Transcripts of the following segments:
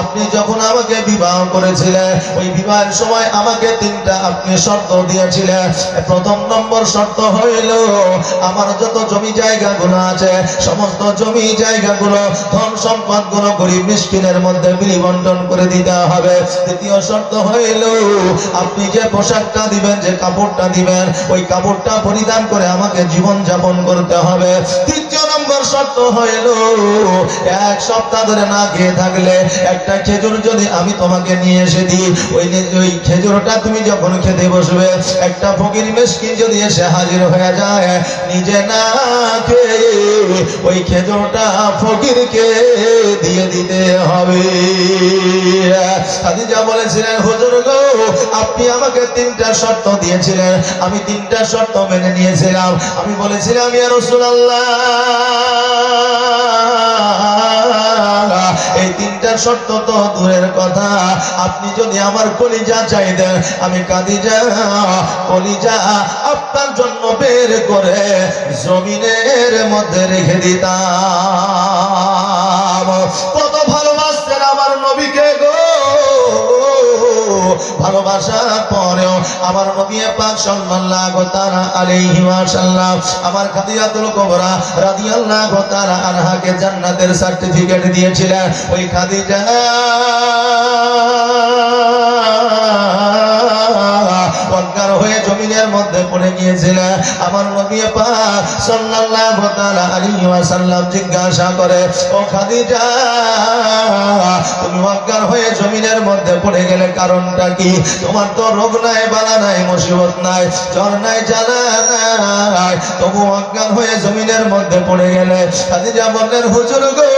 আপনি যখন আমাকে বিবাহ করেছিলেন, ওই বিবাহের সময় আমাকে তিনটা আপনি শর্ত দিয়েছিলেন। প্রথম নম্বর শর্ত হইল, আমার যত জমি জায়গাগুলো আছে, সমস্ত জমি জায়গাগুলো ধন সম্পদগুলো গরিব মিসকিনের মধ্যে বিলিবন্টন করে দিতে হবে। দ্বিতীয় শর্ত হইল, আপনি যে পোশাকটা দিবেন, যে কাপড়টা দিবেন, ওই কাপড়টা পরিধান করে আমাকে জীবন যাপন করতে হবে। তৃতীয় নম্বর শর্ত হইল, এক সপ্তাহ ধরে না খেয়ে থাকলে একটা খেজুর যদি আমি তোমাকে নিয়ে এসে দিই, ওই ওই খেজুরটা তুমি যখন খেতে বসবে, একটা ফকির মেসকিন যদি এসে হাজির হয়ে যায়, নিজে না খেয়ে ওই খেজুরটা ফকিরকে দিয়ে দিতে হবে। খাদিজা বলেছিলেন, হুজুর গো, আপনি আমাকে তিনটা শর্ত দিয়েছিলেন। আমি তিনটা শর্ত মেনে নিয়েছিলাম। আমি বলেছিলাম, ইয়া তিনটা শর্ত তো দূরের কথা। আপনি যদি আমার কলিজা চাই দেন, আমি কাদিজা, কলিজা আপনার জন্য বের করে জমিনের মধ্যে রেখে দিতাম। কত ভালোবাসতেন আমার নবীকে গো। ভালোবাসার পরেও আমার নবী পাক সাল্লাল্লাহু তাআলা আলাইহি ওয়াসাল্লাম, আমার খাদিজাতুল কুবরা রাদিয়াল্লাহু তাআলা আনহাকে জান্নাতের সার্টিফিকেট দিয়েছিলেন। ওই খাদিজা হয়ে মধ্যে পড়ে গিয়েছিলেন আমার নবী পাক সাল্লাল্লাহু তাআলা আলাইহি ওয়াসাল্লাম জিজ্ঞাসা করে, ও খাদিজা, তুমি অজ্ঞান হয়ে জমিনের মধ্যে পড়ে গেলে কারণটা কি? তোমার তো রোগ নাই, বালা নাই, মুসিবত নাই, জ্বর নাই, জ্বালা নাই। তবু অজ্ঞান হয়ে জমিনের মধ্যে পড়ে গেলে। খাদিজা বললেন, হুজুর গো,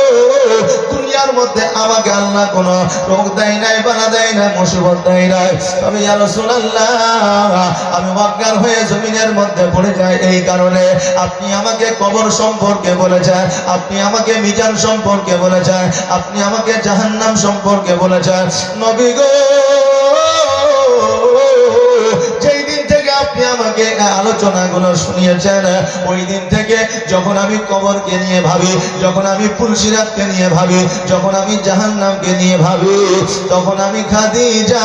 দুনিয়ার মধ্যে আমাকে আল্লাহ কোনো রোগ দেয় নাই, বালা দেয় নাই, মুসিবত দেয় নাই। তবে ইয়া রাসূলুল্লাহ, আমি অজ্ঞান হয়ে জমিনের মধ্যে পড়ে যায় এই কারণে আপনি আমাকে কবর সম্পর্কে বলেছেন, আপনি আমাকে মিজান সম্পর্কে বলেছেন, আপনি আমাকে জাহান্নাম সম্পর্কে বলেছেন। নবী গো! আমাকে আলোচনাগুলো শুনিয়েছেন, ওই দিন থেকে যখন আমি কবরকে নিয়ে ভাবি, যখন আমি পুলসিরাতকে নিয়ে ভাবি, যখন আমি জাহান্নামকে নিয়ে ভাবি, তখন আমি খাদি যা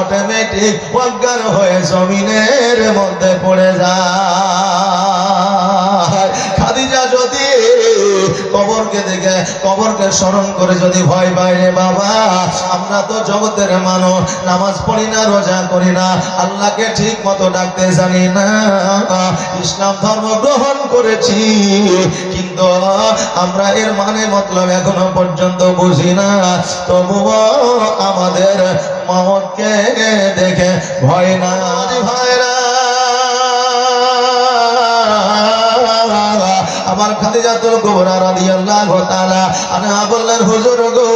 অটোমেটিক অজ্ঞান হয়ে জমিনের মধ্যে পড়ে যায় কবরকে দেখে, কবরকে স্মরণ করে যদি ভয় পায় রে বাবা, আমরা তো জগতের মানুষ, নামাজ পড়ি না, রোজা করি না, আল্লাহকে ঠিক মতো ডাকতে জানি না। ইসলাম ধর্ম গ্রহণ করেছি, কিন্তু আমরা এর মানে মতলব এখনও পর্যন্ত বুঝি না। তবুও আমাদের মমতকে দেখে ভয় না খাদিজাতুল কুবরা রাদিয়াল্লাহু তাআলা আনহা বললেন, হুজুর গো,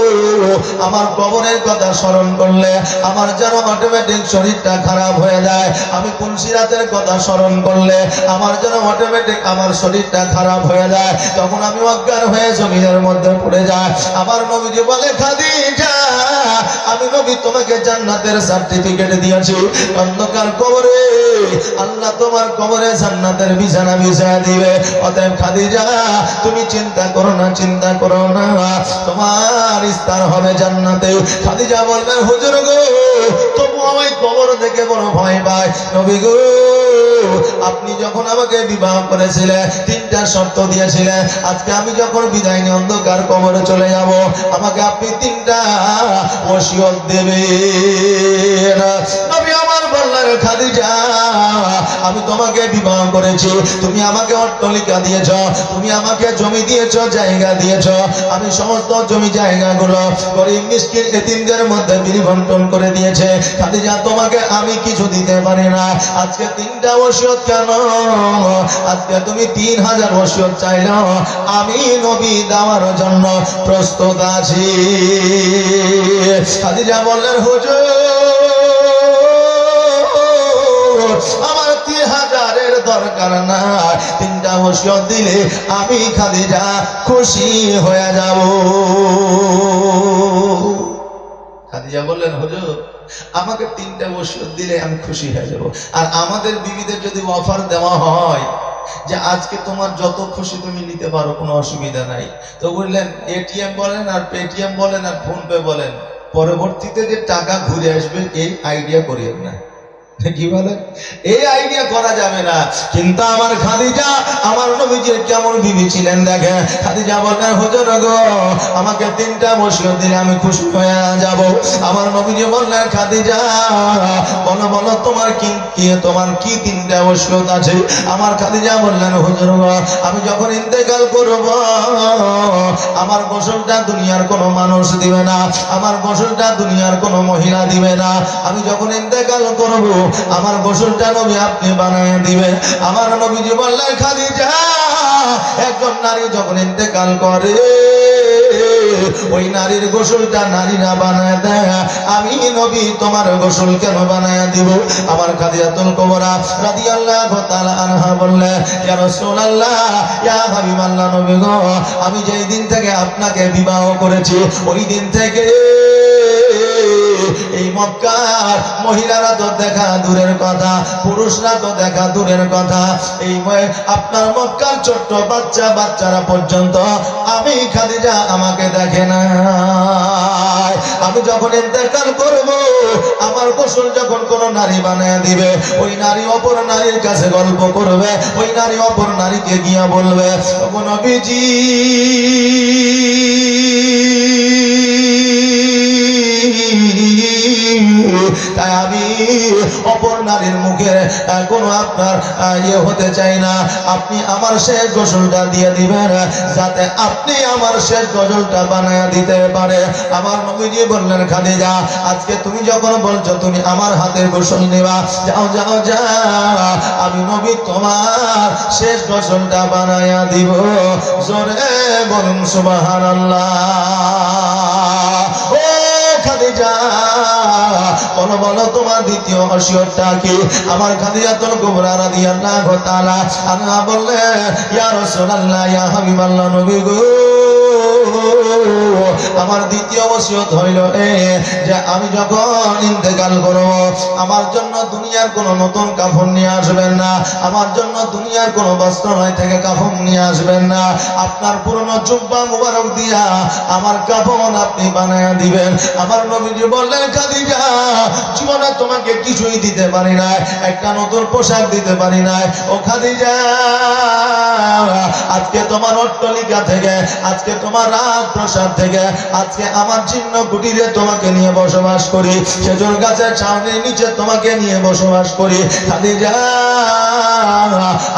আমার কবরের কথা স্মরণ করলে আমার যেন অটোমেটিক শরীরটা খারাপ হয়ে যায়। আমি কুলসিরাতের কথা স্মরণ করলে আমার যেন অটোমেটিক আমার শরীরটা খারাপ হয়ে যায়। তখন আমি অজ্ঞান হয়ে জমিনের মধ্যে পড়ে যায় আমার নবীজি বলে, খাদিজা আমি তোমাকে জান্নাতের সার্টিফিকেট দিয়েছি। অন্ধকার কবরে, আল্লাহ তোমার কবরে জান্নাতের বিছানা দিবে। অতএব তুমি চিন্তা করো না, চিন্তা করো না। তোমার ইস্তার হবে জান্নাতে। খাদিজা বলবেন হুজুর গো, তবু আমায় কবর থেকে বড় ভয় পায়। নবী গো, আপনি যখন আমাকে বিবাহ করেছিলেন তিনটা শর্ত দিয়েছিলেন আজকে আমি যখন বিদায় নিয়ে অন্ধকার কবরে চলে যাব, আমাকে আপনি তিনটা ওসিয়ত দেবেন আমি তোমাকে বিবাহ করেছি, তুমি আমাকে অট্টলিকা দিয়েছ, তুমি আমাকে জমি দিয়েছ, জায়গা দিয়েছ, আমি সমস্ত জমি জায়গাগুলো গরিব, মিসকিন, এতিমদের মধ্যে বিবন্টন করে দিয়েছে। খাদিজা, তোমাকে আমি কিছু দিতে পারি না। আজকে তিনটা ওসিয়ত কেন? আজকে তুমি তিন হাজার ওসিয়ত চাইল আমি নবী দেওয়ার জন্য প্রস্তুত আছি। খাদিজা বললেন, হুজুর, আমার তিন হাজারের দরকার না তিনটা ওসিয়ত দিলে আমি খাদিজা খুশি হয়ে যাব। খাদিজা বললেন, হুজুর, আমাকে তিনটা ওষুধ দিলে আমি খুশি হয়ে যাব। আর আমাদের বিবিদের যদি অফার দেওয়া হয় যে আজকে তোমার যত খুশি তুমি নিতে পারো, কোনো অসুবিধা নাই। তো বললেন এটিএম বলেন আর পেটিএম বলেন আর ফোনপে বলেন। পরবর্তীতে যে টাকা ঘুরে আসবে, এই আইডিয়া করিয়েন না। কি বলে? এই আইডিয়া করা যাবে না। কিন্তু আমার খাদিজা, আমার নবীজির কেমন বিবি ছিলেন দেখে খাদিজা বললেন, হুজুর গো, আমাকে তিনটা মসিয়ত দিলে আমি খুশি হয়ে যাব। আমার নবীজি বললেন, খাদিজা, বলো বলো, তোমার কি তোমার কি তিনটা মসিয়ত আছে? আমার খাদিজা বললেন, হুজুর গো, আমি যখন ইন্তেকাল করব, আমার গোসলটা দুনিয়ার কোনো মানুষ দিবে না, আমার গোসলটা দুনিয়ার কোনো মহিলা দিবে না। আমি যখন ইন্তেকাল করব আমার গোসলটা নবী আপনি বানায় দিবেন আমার নবীজি বললেন খাদিজা, একজন নারী যখন ইন্তেকাল করে, ওই নারীর গোসলটা নারীরা বানায় দেয়। আমি নবী, তোমার গোসল কেন বানায় দিব? আমার খাদিজাতুল কুবরা রাদিয়াল্লাহু তাআলা আনহা বললে, ইয়া রাসূলুল্লাহ, ইয়া হাবিবাল্লাহ নবী গো, আমি যেই দিন থেকে আপনাকে বিবাহ করেছি, ওই দিন থেকে এই মক্কার মহিলারা তো দেখা দূরের কথা, পুরুষরা তো দেখা দূরের কথা। এই আপনার মক্কার ছোট্ট বাচ্চা, বাচ্চারা পর্যন্ত আমি খাদিজা আমাকে দেখে না আমি যখন ইন্তেকাল করব, আমার গোসল যখন কোন নারী বানায় দিবে, ওই নারী অপর নারীর কাছে গল্প করবে, ওই নারী অপর নারীকে গিয়া বলবে "ওগো নবীজি তাই আমি অপর নারীর মুখে কোনো আপনার ইয়ে হতে চাই না। আপনি আমার শেষ গোসলটা দিয়ে দিবেন, যাতে আপনি আমার শেষ গজলটা বানায় দিতে পারে। আমার নবীজি বললেন, খাদিজা, আজকে তুমি যখন বলছো তুমি আমার হাতের গোসল নেবা, যাও যাও, যা। আমি নবী তোমার শেষ গোসলটা বানায়া দিব। জোরে বলুন, সুবহানাল্লাহ। ও খাদিজা বলো বলো তোমার দ্বিতীয় অসিয়রটা কি? আমার খাদিজাতুল কুবরা রাদিয়াল্লাহু তাআলা আল্লাহ বললেন, ইয়া রাসূলুল্লাহ, ইয়া হাবিবাল্লাহ নবী গো। আমার দ্বিতীয় ওসিয়ত হইল যে আমি যখন ইন্তেকাল করব, আমার জন্য দুনিয়ার কোন নতুন কাফন নিয়ে আসবেন না, আমার জন্য দুনিয়ার কোন বস্ত্রালয় থেকে কাফন নিয়ে আসবেন না, আপনার পুরনো জুব্বা মুবারক দিয়া আমার কাফন আপনি বানায়া দিবেন। আমার নবীজি বললেন, খাদিজা, জীবনে তোমাকে কিছুই দিতে পারি না, একটা নতুন পোশাক দিতে পারি না। ও খাদিজা, আজকে তোমার অট্টলিকা থেকে, আজকে তোমার রাত প্রসাদ থেকে আজকে আমার চিহ্ন কুটিরে তোমাকে নিয়ে বসবাস করি। খেজুর গাছের ছাউনির নিচে তোমাকে নিয়ে বসবাস করি। খাদিজা,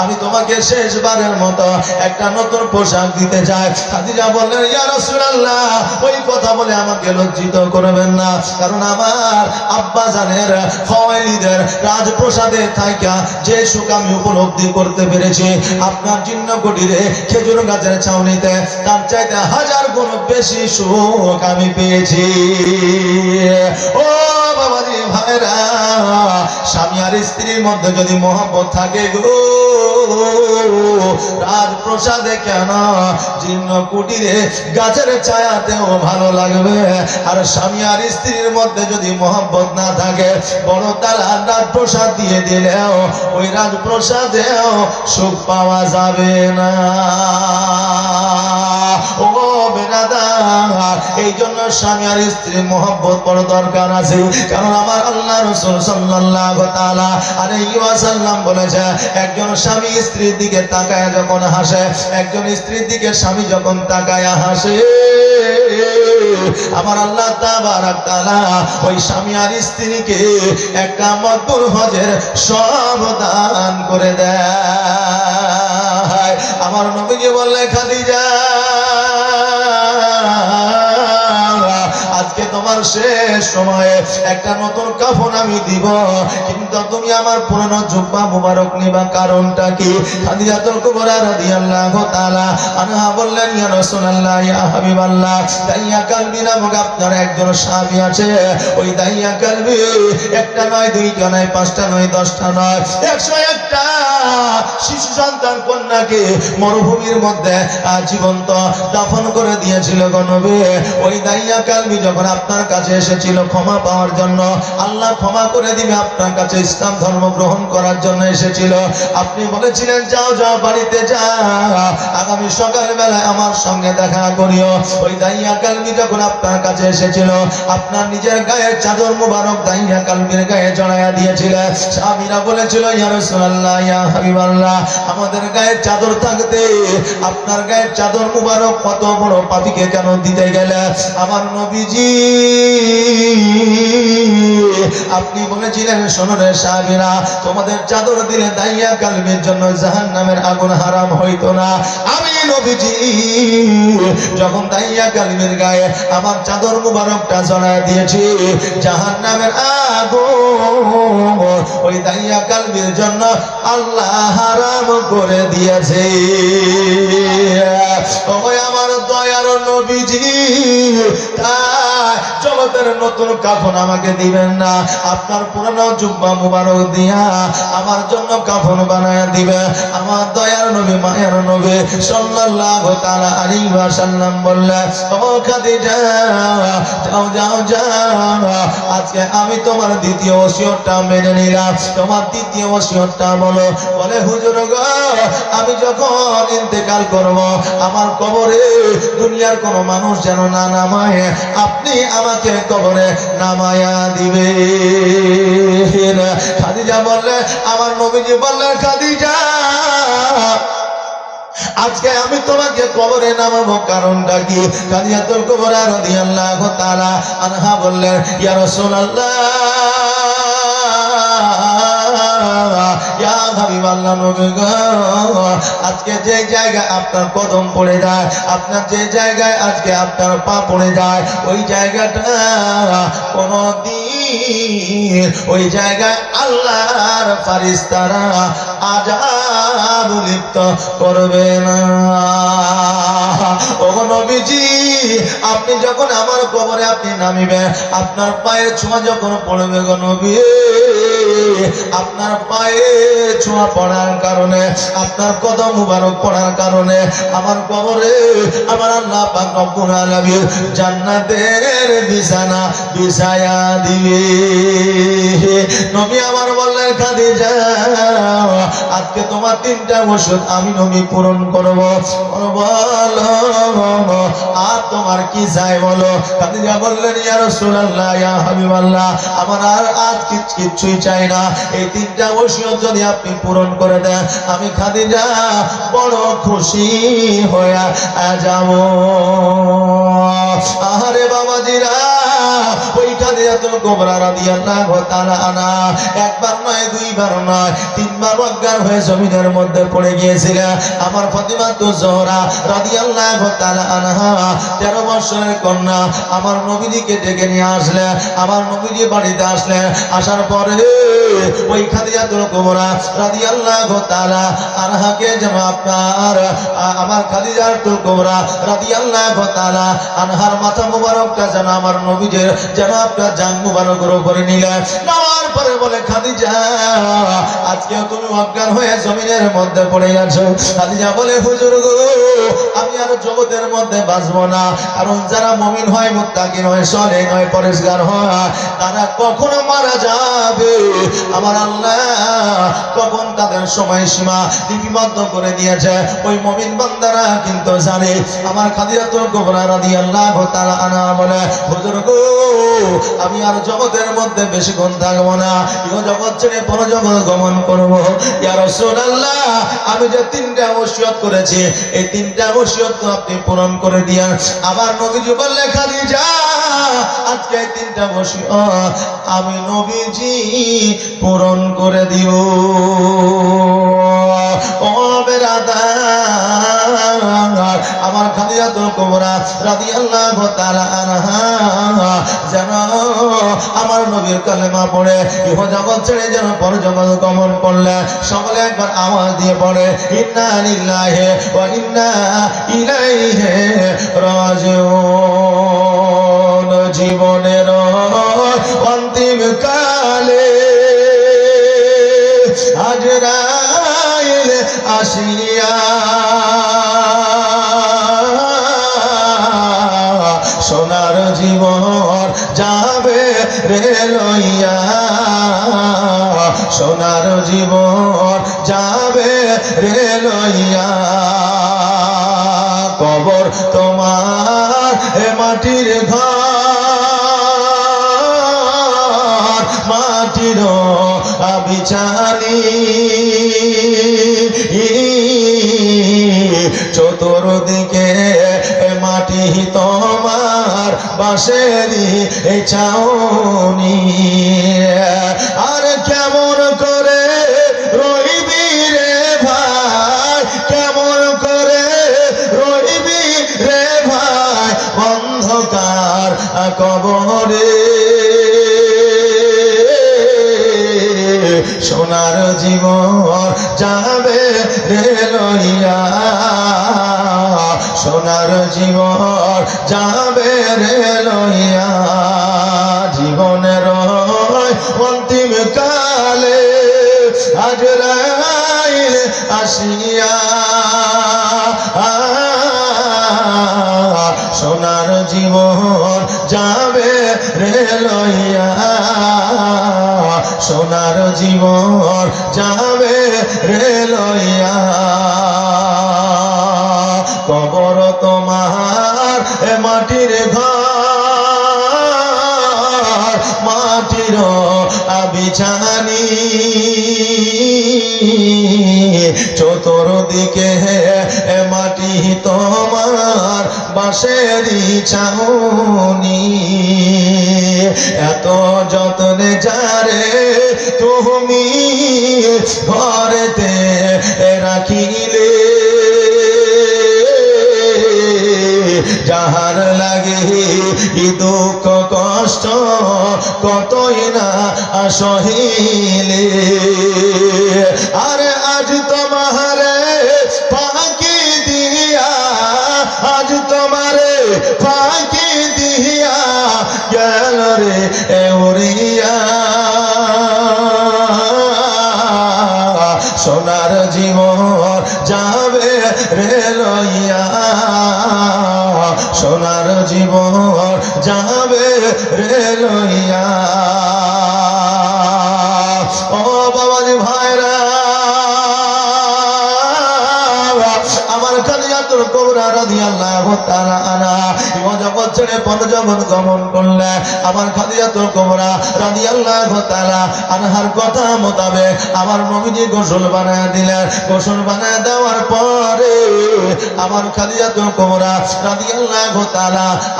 আমি তোমাকে শেষবারের মতো একটা নতুন পোশাক দিতে চাই। খাদিজা বললেন ওই কথা বলে আমাকে লজ্জিত করবেন না। কারণ আমার আব্বা জানের রাজপ্রসাদে থাইকা যে সুখ আমি উপলব্ধি করতে পেরেছি। আপনার চিহ্ন কুটিরে খেজুর গাছের ছাউনিতে তার চাইতে হাজার গুণ বেশি সুখ আমি পেয়েছি। ও বাবাজি ভাইরা, স্বামী আর স্ত্রীর মধ্যে যদি মহব্বত থাকে গো রাজপ্রসাদে কেন জীর্ণ কুটিরে গাছের ছায়াতেও ভালো লাগবে? আর স্বামী আর স্ত্রীর মধ্যে যদি মহব্বত না থাকে, বড় তালা রাজপ্রসাদ দিয়ে দিলেও, ওই রাজপ্রসাদেও সুখ পাওয়া যাবে না। এই জন্য স্বামী আর স্ত্রীর মহব্বত বড় দরকার আছে। কারণ আমার আল্লাহ রসুল সাল্লাল্লাহু তাআলা আলাইহি ওয়াসাল্লাম বলেছে, একজন স্বামী স্ত্রীর দিকে তাকায় যখন হাসে, একজন স্ত্রীর দিকে স্বামী যখন তাকায় হাসে, আমার আল্লাহ ওই স্বামী আর স্ত্রীকে একটা মকবুল হজের সব দান করে দেয়। আমার নবীজি বললে খাদিজা আজকে তোমার শেষ সময়ে একটা নতুন কাফন আমি দিব। কিন্তু তুমি আমার পুরনো জুব্বা মুবারক নিবা কারণটা কি? খাদিজাতুল কুবরা রাদিয়াল্লাহু তাআলা আনহা বললেন, ইয়া রাসূলুল্লাহ, ইয়া হাবিবাল্লাহ, দাইয়া কালবি নামক আপনার একজন সাহাবী আছে। ওই দাইয়া কালবি একটা নয়, দুইটা নয়, পাঁচটা নয়, দশটা নয়, একশো একটা শিশু সন্তান কন্যাকে মরুভূমির মধ্যে জীবন্ত দাফন করে দিয়েছিল গণবে ওই দাইয়া যখন আপনার কাছে এসেছিল ক্ষমা পাওয়ার জন্য, আল্লাহ ক্ষমা করে দিবে, আপনার কাছে ইসলাম ধর্ম গ্রহণ করার জন্য এসেছিল। আপনি বলেছিলেন, যাও যাও, বাড়িতে যাও। আগামী সকাল বেলায় আমার সঙ্গে দেখা করিও। ওই দাইয়া কালবি যখন আপনার কাছে এসেছিল, আপনার নিজের গায়ে চাদর মুবারক দাইয়া কালবির গায়ে জড়াইয়া দিয়েছিল। স্বামীরা বলেছিল ইয়া আমাদের গায়ে চাদর থাকতে, আপনার গায়ে চাদর মুবারক কত বড় পাপিকে কেন দিতে গেলে। আমার নবীজি, আপনি বলেছিলেন, শোনো রে তোমাদের চাদর দিলে দাইয়া কালবির জন্য জাহান্নামের আগুন হারাম হইতো না। আমি নবীজি, যখন দাইয়া কালবির গায়ে আমার চাদর মুবারকটা জড়ায় দিয়েছি, জাহান্নামের আগুন ওই দাইয়া কালবির জন্য আল্লাহ হারাম করে দিয়েছে। ওই আমার দয়ার নবীজি নতুন কাফন আমাকে দিবেন না। আপনার পুরানো জুব্বা মুবারক দিয়া আমার জন্য কাফন বানায় দিবে। আমার দয়ার নবী, মায়ের নবী সাল্লাল্লাহু তাআলা আলাইহি ওয়াসাল্লাম বললেন ও খাদিজা, যাও যাও যাও আজকে আমি তোমার দ্বিতীয় ওসিয়তটা মেনে নিলাম। তোমার দ্বিতীয় ওসিয়তটা বলো, বলে, হুজুর গো, আমি যখন ইন্তেকাল করব, আমার কবরে দুনিয়ার কোনো মানুষ যেন না নামায়, আপনি আমাকে কবরে নামায়া দিবে। খাদিজা বললে, আমার নবীজি বললেন, খাদিজা আজকে আমি তোমাকে কবরে নামাবো কারণটা কি? কাদিয়াতুল কুবরা রাদিয়াল্লাহু তাআলা আনহা বললেন, ইয়া রাসূলুল্লাহ আজকে যে জায়গায় আপনার কদম পড়ে যায়, আপনার যে জায়গায় আজকে আপনার পা পড়ে যায়, ওই জায়গাটা কোনদিন, ওই জায়গায় আল্লাহর ফারিস্তারা আজাব লিপ্ত করবে না। নবীজি, আপনি যখন আমার কবরে আপনি নামিবেন, আপনার পায়ের ছোঁয়া যখন পড়বে গো নবী, আপনার পায়ে ছোঁয়া পড়ার কারণে, আপনার কদম মুবারক পড়ার কারণে, আমার কবরে আমার আল্লাহ পাক রব্বুল আলামিন জান্নাতের বিছানা বিছায়া দিবে। নবী আমার বললেন খাদিজা আজকে তোমার তিনটা ওষুধ আমি নবী পূরণ করব। আর তোমার কি চাই বলো? খাদিজা বললেন, ইয়া রাসূলুল্লাহ হাবিবাল্লাহ, আমার আর আজ কিচ্ছুই চাই না। এই তিনটা ওষুধ যদি আপনি পূরণ করে দেন, আমি খাদিজা বড় খুশি হয়ে যাব। আহারে বাবাজিরা ওই কুবরা রাদিয়াল্লাহু তাআলা আনা একবার নয়, দুইবার নয়, তিনবার অজ্ঞান হয়ে জমিনের মধ্যে পড়ে গিয়েছিল। আমার ফাতিমা তো জোহরা রাদিয়াল্লাহু তাআলা আনহা 13 বছরের কন্যা, আমার নবীজিকে ডেকে নিয়ে আসলে, আমার নবীজি বাড়িতে আসলে, আসার পরে ওই খাদিজাতুল কুবরা আনহাকে আনহার মাথা মুবারকটা যেন আমার নবীজের যেন আপনার নিলেন হয়ে জমিনের মধ্যে পড়ে গেছো খাদিজা বলে হুজুর গো আমি আর জগতের মধ্যে বাঁচবো না কারণ যারা মমিন হয় মুত্তাকিন হয় সলে নয় পরিষ্কার হয় তারা কখনো মারা যাবে? আমার আল্লাহ কখন তাদের সময়সীমা লিপিবদ্ধ করে দিয়েছে? ওই মমিন বান্দারা কিন্তু জানে। আমার খাদিজাতুল কুবরা রাদিয়াল্লাহু তাআলা আনা বলে, হুজুর গো, আমি আর জগতের মধ্যে বেশিক্ষণ থাকব না। ইহ জগৎ ছেড়ে পর জগৎ গমন করব। ইয়া রাসূলুল্লাহ, আমি যে তিনটা ওসিয়ত করেছি, এই তিনটা ওসিয়ত তো আপনি পূরণ করে দিয়েন। আবার নবীজি বললে, খাদিজা, আজকে এই তিনটা ওসিয়ত আমি নবীজি পূরণ করে দিও। ও আমার খাদিজাতুল কুবরা রাদিয়াল্লাহু তাআলা আনহা, যেন আমার নবীর কালেমা পড়ে, ইহ জগৎ ছেড়ে যেন পর জগৎ গমন করলে, সকলে একবার আওয়াজ দিয়ে পড়ে, ইন্না লিল্লাহি ওয়া ইন্না ইলাইহি রাজিউন। জীবনের কালে হাজরা আসিয়া সোনার জীবন যাবে রে লইয়া। সোনার জীবন যাবে রে লইয়া। কবর তোমার মাটির ঘর বিছানি চতুর্দিকে মাটি তোমার বাসেরি চাউনি আর কেমন যাবে রে লইয়া। সোনার জীবন যাবে রে লইয়া। জীবনের অন্তিম কালে আজ রাইল আসিয়া। সোনার জীবন যাবে রে লইয়া। সোনার জীবন যাবে লইয়া কবর তোমার, এ মাটির ঘর, মাটির বিছানি চতুর্দিকে মাটি তোমার বাঁশেরই ছাউনি। এত যত্নে যারে তুমি ঘরেতে দুঃখ, কষ্ট, কতই না সহিলে। আরে আজ তোমারে ফাঁকি দিয়া, আজ তোমারে ফাঁকি দিয়া গেল রে এউরিয়া। সোনার জীবন যাবে রে লইয়া। সোনার জীবন যাবে রে লইয়া। করলে আমার গোসল বানায় দিলেন। গোসল বানায় দেওয়ার পরে আমার খাদিজাতুল কোবরা রাদিয়াল্লাহু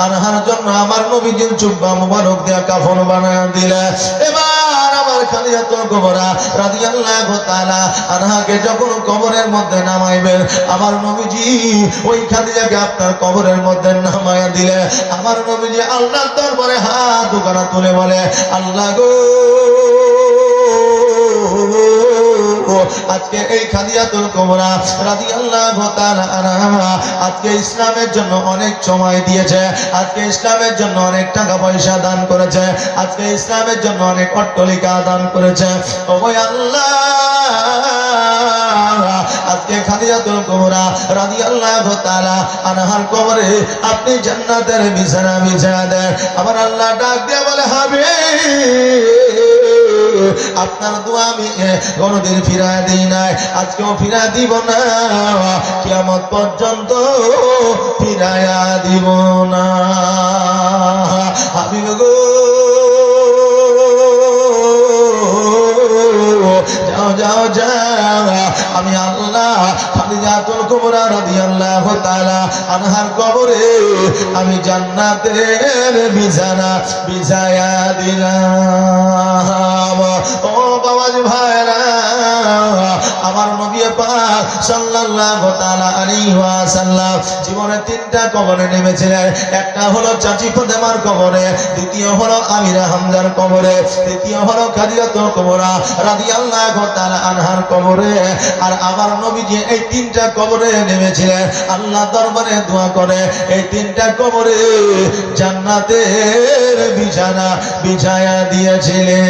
আনহার জন্য আমার নবীজির জুব্বা মুবারক দিয়া কাফন বানায় দিলেন। এবার আনহাকে যখন কবরের মধ্যে নামাইবেন, আমার নবীজি ওই কবরের মধ্যে দিলে। আমার নবীজি হাত দুখানা তুলে বলে, আল্লাহ গো আজকে এই খাদিয়াতুল রাদিয়াল্লাহু তাআলা আনহা আজকে ইসলামের জন্য অনেক সময় দিয়েছে, আজকে ইসলামের জন্য অনেক টাকা পয়সা দান করেছে, আজকে ইসলামের জন্য অনেক অট্টলিকা দান করেছে। আল্লাহ, আজকে খাদিজাতুল কুবরা রাদিয়াল্লাহু তাআলা আনহার কবরে আপনি জান্নাতের বিছানা বিছায়া দেন। আমার আল্লাহ ডাক দিয়ে বলে হবে আপনার দোয়া আমি কোনোদিন ফিরায় দিই নাই। আজকেও ফিরায় দিব না, কিয়ামত পর্যন্ত ফিরায়া দিব না। আমি গো যাও যাও যাও। আমি আল্লাহ খাদিজাতুল কুবরা রাদিয়াল্লাহু তাআলা আনহার কবরে আমি জান্নাতের বিছানা বিছায়া দিলাম। জীবনে তিনটা কবরে নেমেছিলেন। একটা হলো চাচি কবরে, দ্বিতীয় হলো আমিরা কবরে, তৃতীয় হলো আনহার কবরে। আর আমার নবীজি এই তিনটা কবরে নেমেছিলেন। আল্লাহ দরবারে দোয়া করে, এই তিনটা কবরে জান্নাতের বিছানা বিছায়া দিয়েছিলেন।